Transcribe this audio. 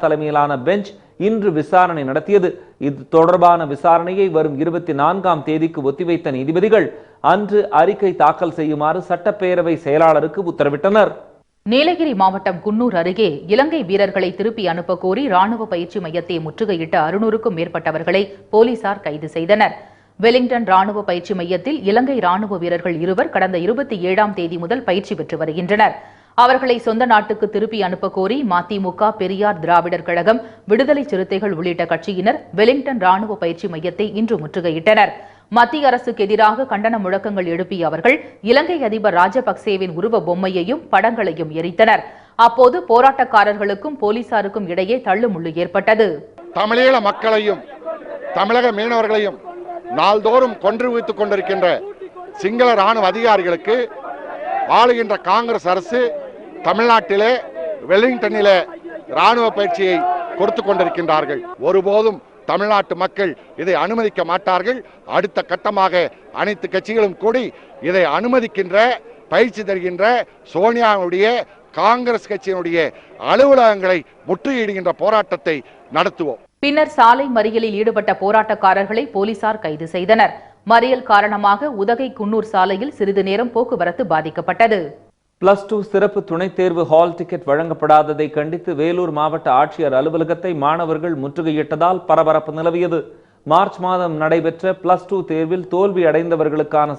தலைமையிலான பெஞ்ச் இன்று விசாரணை நடத்தியது. இது தொடர்பான விசாரணையை வரும் இருபத்தி நான்காம் தேதிக்கு ஒத்திவைத்த நீதிபதிகள் அன்று அறிக்கை தாக்கல் செய்யுமாறு சட்டப்பேரவை செயலாளருக்கு உத்தரவிட்டனர். நீலகிரி மாவட்டம் குன்னூர் அருகே இலங்கை வீரர்களை திருப்பி அனுப்ப கோரி ராணுவ பயிற்சி மையத்தை முற்றுகையிட்ட அறுநூறுக்கும் மேற்பட்டவர்களை போலீசார் கைது செய்தனர். வெலிங்டன் ராணுவ பயிற்சி மையத்தில் இலங்கை ராணுவ வீரர்கள் இருவர் கடந்த இருபத்தி ஏழாம் தேதி முதல் பயிற்சி பெற்று வருகின்றனர். அவர்களை சொந்த நாட்டுக்கு திருப்பி அனுப்ப கோரி மதிமுக பெரியார் திராவிடர் கழகம் விடுதலை சிறுத்தைகள் உள்ளிட்ட கட்சியினர் வெலிங்டன் ராணுவ பயிற்சி மையத்தை இன்று முற்றுகையிட்டனர். மத்திய அரசுக்கு எதிராக கண்டன முழக்கங்கள் எழுப்பிய அவர்கள் இலங்கை அதிபர் ராஜபக்சேவின் உருவ பொம்மையையும் படங்களையும் எரித்தனர். அப்போது போராட்டக்காரர்களுக்கும் போலீசாருக்கும் இடையே தள்ளுமுள்ளு ஏற்பட்டது. தமிழீழ மக்களையும் தமிழக மீனவர்களையும் நாள்தோறும் கொன்று வைத்துக் கொண்டிருக்கின்ற சிங்கள ராணுவ அதிகாரிகளுக்கு ஆளுகின்ற காங்கிரஸ் அரசு தமிழ்நாட்டிலே வெலிங்டனிலே ராணுவ பயிற்சியை கொடுத்து கொண்டிருக்கின்றார்கள். ஒருபோதும் தமிழ்நாட்டு மக்கள் இதை அனுமதிக்க மாட்டார்கள். அடுத்த கட்டமாக அனைத்து கட்சிகளும் கூடி இதை அனுமதிக்கின்ற பயிற்சி தருகின்ற சோனியாவுடைய காங்கிரஸ் கட்சியினுடைய அலுவலகங்களை முற்றுகையிடுகின்ற போராட்டத்தை நடத்துவோம். பின்னர் சாலை மறியலில் ஈடுபட்ட போராட்டக்காரர்களை போலீசார் கைது செய்தனர். மறியல் காரணமாக உதகை குன்னூர் சாலையில் சிறிது நேரம் போக்குவரத்து பாதிக்கப்பட்டது. பிளஸ் டூ சிறப்பு துணைத் தேர்வு ஹால் டிக்கெட் வழங்கப்படாததை கண்டித்து வேலூர் மாவட்ட ஆட்சியர் அலுவலகத்தை மாணவர்கள் முற்றுகையிட்டதால் பரபரப்பு நிலவியது. மார்ச் மாதம் நடைபெற்ற பிளஸ் டூ தேர்வில் தோல்வி அடைந்தவர்களுக்கான